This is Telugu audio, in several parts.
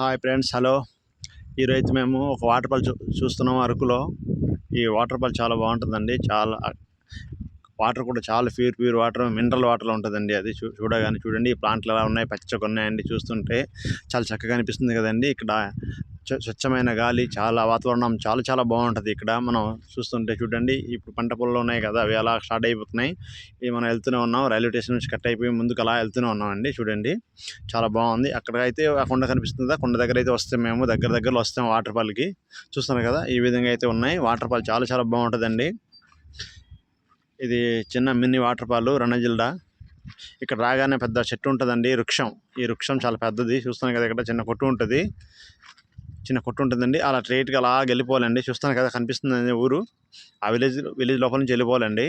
Hi friends hello. ఈరోజు మేము ఒక వాటర్ ఫాల్ చూ చూస్తున్నాం అరకులో. ఈ వాటర్ ఫాల్ చాలా బాగుంటుందండి. చాలా వాటర్ కూడా చాలా pure pure water mineral water ఉంటుందండి అది. చూ చూడగానే చూడండి ఈ ప్లాంట్లు ఎలా ఉన్నాయి పచ్చగా ఉన్నాయండి చూస్తుంటే. చాలా చక్కగా అనిపిస్తుంది కదండి. ఇక్కడ స్వచ్ఛమైన గాలి చాలా వాతావరణం చాలా చాలా బాగుంటుంది. ఇక్కడ మనం చూస్తుంటే చూడండి ఇప్పుడు పంట పొలాలు ఉన్నాయి కదా అవి అలా స్టార్ట్ అయిపోతున్నాయి. ఇవి మనం వెళ్తూనే ఉన్నాం. రైల్వే స్టేషన్ నుంచి కట్ అయిపోయి ముందుకు అలా వెళ్తూనే ఉన్నామండి చూడండి. చాలా బాగుంది. అక్కడ అయితే ఆ కొండ కనిపిస్తుంది? కొండ దగ్గర అయితే వస్తే మేము దగ్గర దగ్గరలో వస్తాం వాటర్ ఫాల్కి చూస్తున్నారు కదా ఈ విధంగా అయితే ఉన్నాయి. వాటర్ ఫాల్ చాలా చాలా బాగుంటుందండి. ఇది చిన్న మినీ వాటర్ ఫాల్ రణజిల్లా. ఇక్కడ రాగానే పెద్ద చెట్టు ఉంటుందండి వృక్షం. ఈ వృక్షం చాలా పెద్దది. చూస్తున్నాం కదా ఇక్కడ చిన్న కొట్టు ఉంటుంది. చిన్న కొట్టు ఉంటుందండి అలా స్ట్రైట్గా అలా వెళ్ళిపోవాలండి. చూస్తాను కదా కనిపిస్తుందండి ఊరు. ఆ విలేజ్ విలేజ్ లోపల నుంచి వెళ్ళిపోవాలండి.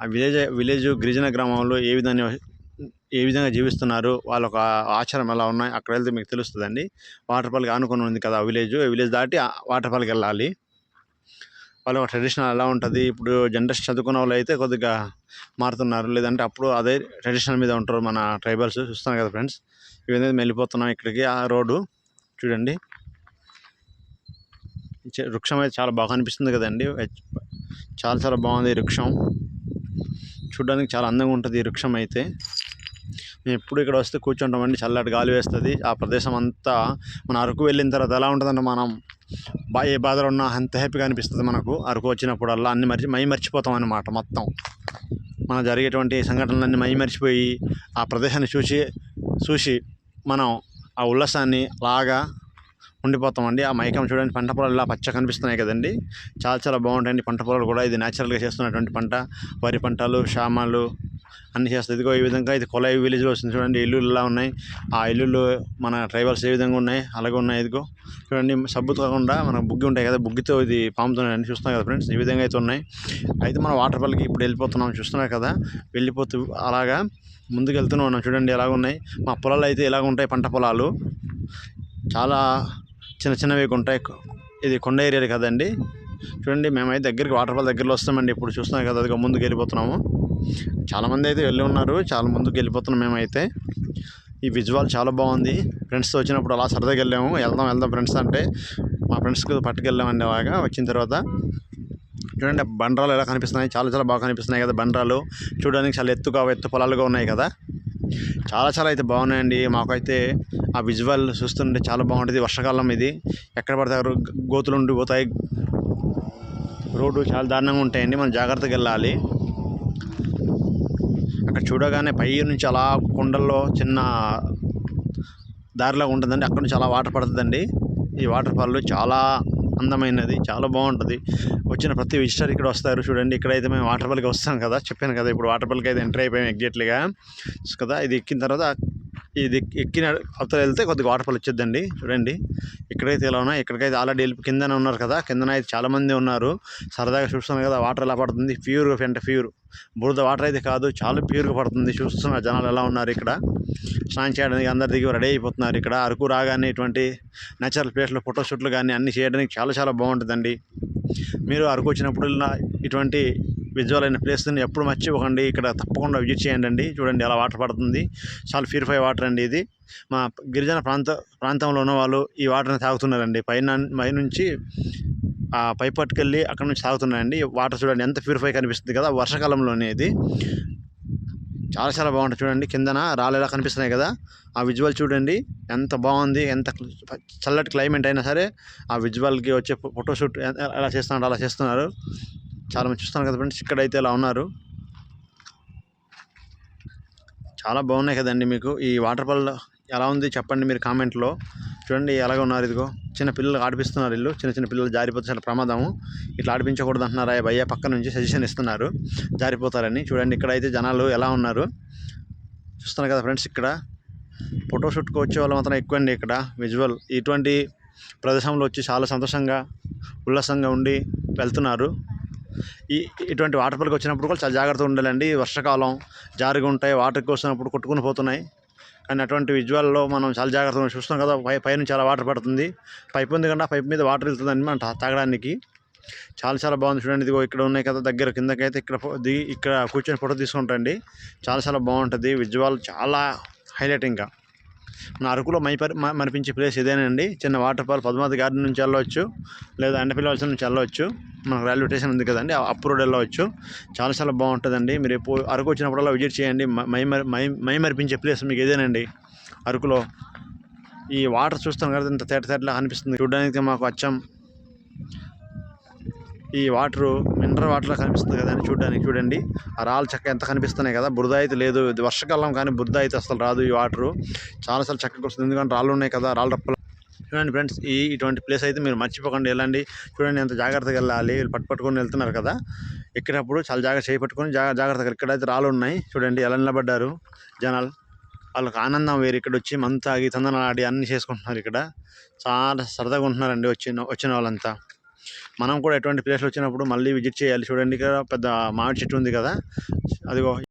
ఆ విలేజ్ విలేజ్ గిరిజన గ్రామంలో ఏ విధంగా ఏ విధంగా జీవిస్తున్నారు వాళ్ళ ఒక ఆచారం ఎలా ఉన్నాయి అక్కడ వెళ్తే మీకు తెలుస్తుందండి. వాటర్ ఫాల్కి ఆనుకొని ఉంది కదా ఆ విలేజ్. ఆ విలేజ్ దాటి ఆ వాటర్ ఫాల్కి వెళ్ళాలి. వాళ్ళ ఒక ట్రెడిషనల్ ఎలా ఉంటుంది ఇప్పుడు జనరేషన్ చదువుకున్న వాళ్ళు అయితే కొద్దిగా మారుతున్నారు. లేదంటే అప్పుడు అదే ట్రెడిషనల్ మీద ఉంటారు మన ట్రైబల్స్. చూస్తాను కదా ఫ్రెండ్స్. ఇవన్నీ విధంగా వెళ్ళిపోతున్నాం ఇక్కడికి ఆ రోడ్డు. చూడండి. వృక్షం అయితే చాలా బాగా అనిపిస్తుంది కదండి. చాలా చాలా బాగుంది ఈ వృక్షం. చూడడానికి చాలా అందంగా ఉంటుంది ఈ వృక్షం అయితే. మేము ఎప్పుడు ఇక్కడ వస్తే కూర్చుంటామండి చల్లటి గాలి వేస్తుంది. ఆ ప్రదేశం అంతా మన అరకు వెళ్ళిన తర్వాత ఎలా ఉంటుందంటే మనం? బా ఏ బాధలో ఉన్నా అంత హ్యాపీగా అనిపిస్తుంది మనకు. అరకు వచ్చినప్పుడల్లా అన్ని మర్చి మై మర్చిపోతాం అన్నమాట మొత్తం. మన జరిగేటువంటి సంఘటనలన్నీ మై మర్చిపోయి ఆ ప్రదేశాన్ని చూసి చూసి మనం ఆ ఉల్లాసాన్ని లాగా ఉండిపోతామండి. ఆ మైకం చూడండి పంట పొలాలు ఇలా పచ్చ కనిపిస్తున్నాయి కదండి. చాలా చాలా బాగుంటాయండి పంట పొలాలు కూడా. ఇది న్యాచురల్గా చేస్తున్నటువంటి పంట. వరి పంటలు షామాలు అన్ని చేస్తుంది ఇదిగో ఈ విధంగా ఇది కొలాయి విలేజ్లో వచ్చింది చూడండి. ఇల్లులు ఇలా ఉన్నాయి. ఆ ఇల్లులు మన ట్రైబల్స్ ఏ విధంగా ఉన్నాయి? అలాగే ఉన్నాయి ఇదిగో. చూడండి సబ్బు కాకుండా మన బుగ్గి ఉంటాయి కదా బుగ్గితో ఇది పాముతున్నాయని చూస్తున్నాం కదా ఫ్రెండ్స్. ఈ విధంగా అయితే ఉన్నాయి. అయితే మనం వాటర్ ఫాల్కి ఇప్పుడు వెళ్ళిపోతున్నాం. చూస్తున్నారు కదా? వెళ్ళిపోతూ అలాగా ముందుకు వెళ్తూనే ఉన్నాం. చూడండి ఎలాగ ఉన్నాయి. మా పొలాలు అయితే ఎలాగ ఉంటాయి? పంట పొలాలు. చాలా చిన్న చిన్నవి ఉంటాయి. ఇది కొండ ఏరియాలు కదండి. చూడండి మేమైతే దగ్గరికి వాటర్ ఫాల్ దగ్గరలో వస్తామండి. ఇప్పుడు చూస్తున్నాం కదా అదిగో ముందుకు వెళ్ళిపోతున్నాము. చాలామంది అయితే వెళ్ళి ఉన్నారు చాలా ముందుకు వెళ్ళిపోతున్నాం మేమైతే. ఈ విజువల్ చాలా బాగుంది. ఫ్రెండ్స్తో వచ్చినప్పుడు అలా సరదాగా వెళ్ళాము. వెళ్దాం వెళ్దాం ఫ్రెండ్స్ అంటే. మా ఫ్రెండ్స్కి పట్టుకెళ్ళామండి బాగా వచ్చిన తర్వాత. చూడండి బండరాలు ఎలా కనిపిస్తున్నాయి. చాలా చాలా బాగా కనిపిస్తున్నాయి కదా బండరాలు చూడడానికి చాలా ఎత్తుగా ఎత్తు పొలాలుగా ఉన్నాయి కదా. చాలా చాలా అయితే బాగున్నాయండి. మాకైతే ఆ విజువల్ చూస్తుంటే చాలా బాగుంటుంది. వర్షాకాలం ఇది. ఎక్కడ పడతారు అక్కడ గోతులు ఉండిపోతాయి. రోడ్డు చాలా దారుణంగా ఉంటాయండి. మనం జాగ్రత్తగా వెళ్ళాలి. అక్కడ చూడగానే పై నుంచి అలా కొండల్లో చిన్న దారిలాగా ఉంటుందండి. అక్కడ నుంచి అలా వాటర్ పడుతుందండి. ఈ వాటర్ ఫాల్ చాలా అందమైనది చాలా బాగుంటుంది. వచ్చిన ప్రతి విజిటర్ ఇక్కడ వస్తారు. చూడండి ఇక్కడైతే మేము వాటర్ ఫాల్కి వస్తాం కదా. చెప్పాను కదా ఇప్పుడు వాటర్ ఫాల్కి అయితే ఎంటర్ అయిపోయాం ఎగ్జాక్ట్లీగా. కదా ఇది ఎక్కిన తర్వాత ఇది ఎక్కిన అవతల వెళ్తే కొద్దిగా వాటర్ ఫాల్ వచ్చేద్దండి. చూడండి. ఇక్కడైతే ఇలా ఉన్నాయి? ఇక్కడికైతే ఆల్రెడీ వెళ్ళి కిందనే ఉన్నారు కదా. కిందన అయితే చాలామంది ఉన్నారు. సరదాగా చూస్తున్నారు కదా వాటర్ ఎలా పడుతుంది? ప్యూర్ అంటే ప్యూర్. బురద వాటర్ అయితే కాదు చాలా ప్యూర్గా పడుతుంది. చూస్తున్న జనాలు ఎలా ఉన్నారు ఇక్కడ? స్నానం చేయడానికి అందరు దిగి రెడీ అయిపోతున్నారు ఇక్కడ. అరకు రాగానే ఇటువంటి నేచురల్ ప్లేస్లో ఫోటోషూట్లు కానీ అన్ని చేయడానికి చాలా చాలా బాగుంటుందండి. మీరు అరకు వచ్చినప్పుడు ఇటువంటి విజువల్ అయిన ప్లేస్ని ఎప్పుడు మర్చిపోకండి. ఇక్కడ తప్పకుండా విజిట్ చేయండి అండి చూడండి అలా వాటర్ పడుతుంది. చాలా ప్యూరిఫై వాటర్ అండి ఇది. మా గిరిజన ప్రాంత ప్రాంతంలో ఉన్న వాళ్ళు ఈ వాటర్ని తాగుతున్నారండి. పైన పైనుంచి ఆ పై పట్టుకెళ్ళి అక్కడ నుంచి తాగుతున్నాయండి. వాటర్ చూడండి ఎంత ప్యూరిఫై కనిపిస్తుంది కదా వర్షాకాలంలోనే ఇది. చాలా చాలా బాగుంటుంది చూడండి. కిందన రాళ్ళు ఎలా కనిపిస్తున్నాయి కదా. ఆ విజువల్ చూడండి. ఎంత బాగుంది. ఎంత చల్లటి క్లైమేట్ అయినా సరే ఆ విజువల్కి వచ్చే ఫోటోషూట్ ఎలా చేస్తున్నారు అలా చేస్తున్నారు. చాలా చూస్తాను కదా ఫ్రెండ్స్ ఇక్కడైతే ఇలా ఉన్నారు. చాలా బాగున్నాయి కదండి మీకు. ఈ వాటర్ ఫాల్ ఎలా ఉంది చెప్పండి మీరు కామెంట్లో. చూడండి ఎలాగ ఉన్నారు ఇదిగో. చిన్న పిల్లలు ఆడిపిస్తున్నారు ఇల్లు. చిన్న చిన్న పిల్లలు జారిపోతే చాలా ప్రమాదము. ఇట్లా ఆడిపించకూడదు అంటున్నారు ఆ భయ్య? పక్క నుంచి సజెషన్ ఇస్తున్నారు. జారిపోతారని. చూడండి ఇక్కడైతే జనాలు ఎలా ఉన్నారు. చూస్తున్నారు కదా ఫ్రెండ్స్ ఇక్కడ. ఫోటోషూట్కి వచ్చే వాళ్ళు మాత్రం ఎక్కువ అండి ఇక్కడ. విజువల్ ఇటువంటి ప్రదేశంలో వచ్చి చాలా సంతోషంగా ఉల్లాసంగా ఉండి వెళ్తున్నారు. ఈ ఇటువంటి వాటర్ ఫాల్కి వచ్చినప్పుడు కూడా చాలా జాగ్రత్తగా ఉండాలండి. వర్షాకాలం జారిగా ఉంటాయి వాటర్కి వచ్చినప్పుడు కొట్టుకుని పోతున్నాయి. కానీ అటువంటి విజువల్లో మనం చాలా జాగ్రత్తగా చూస్తాం కదా పై పైన చాలా వాటర్ పడుతుంది. పైపు ఉంది కదా పైప్ మీద వాటర్ వెళ్తుందని మనం తాగడానికి చాలా చాలా బాగుంది చూడండి. ఇదిగో ఇక్కడ ఉన్నాయి కదా దగ్గర కిందకైతే ఇక్కడ దిగి ఇక్కడ కూర్చొని ఫోటో తీసుకుంటండి. చాలా చాలా బాగుంటుంది. విజువల్ చాలా హైలైట్ ఇంకా మన అరకులో మైపరి మ- మరిపించే ప్లేస్ ఇదేనండి. చిన్న వాటర్ ఫాల్ పద్మావతి గార్డెన్ నుంచి వెళ్ళవచ్చు లేదా ఎండపల్లి వలస నుంచి వెళ్ళవచ్చు. మనకు రైల్వే స్టేషన్ ఉంది కదండి అప్ రోడ్ వెళ్ళవచ్చు. చాలా చాలా బాగుంటుందండి. మీరు ఎప్పుడు అరకు వచ్చినప్పుడల్లా విజిట్ చేయండి. మై మై మై మరిపించే ప్లేస్ మీకు ఇదేనండి అరకులో. ఈ వాటర్ చూస్తాం కదా ఇంత తేట తేటలా అనిపిస్తుంది. చూడడానికి మాకు అచ్చం. ఈ వాటర్ మినరల్ వాటర్ కనిపిస్తుంది కదండి చూడడానికి. చూడండి. ఆ రాళ్ళు చక్క ఎంత కనిపిస్తున్నాయి కదా. బురద అయితే లేదు. ఇది కానీ బురద అయితే అసలు రాదు ఈ వాటర్. చాలాసార్లు చక్కగా వస్తుంది. ఎందుకంటే రాళ్ళు ఉన్నాయి కదా రాళ్ళు రప్పలు. చూడండి ఫ్రెండ్స్ ఈ ఇటువంటి ప్లేస్ అయితే మీరు మర్చిపోకండి. వెళ్ళండి. చూడండి ఎంత జాగ్రత్తగా వెళ్ళాలి. వీళ్ళు పట్టు పట్టుకొని వెళ్తున్నారు కదా. ఎక్కినప్పుడు చాలా జాగ్రత్త చేయి పట్టుకొని జాగ్రత్త జాగ్రత్తగా ఇక్కడైతే రాళ్ళు ఉన్నాయి. చూడండి ఎలా నిలబడ్డారు జనాలు. వాళ్ళకి ఆనందం వేరు. ఇక్కడ వచ్చి మంతా ఆగి తందనాలు ఆడి అన్ని చేసుకుంటున్నారు ఇక్కడ. చాలా సరదాగా ఉంటున్నారండి. వచ్చిన వచ్చిన వాళ్ళంతా. మనం కూడా ఎటువంటి ప్లేస్లు వచ్చినప్పుడు మళ్ళీ విజిట్ చేయాలి. చూడండి ఇక్కడ పెద్ద మామిడి చెట్టు ఉంది కదా. అదిగో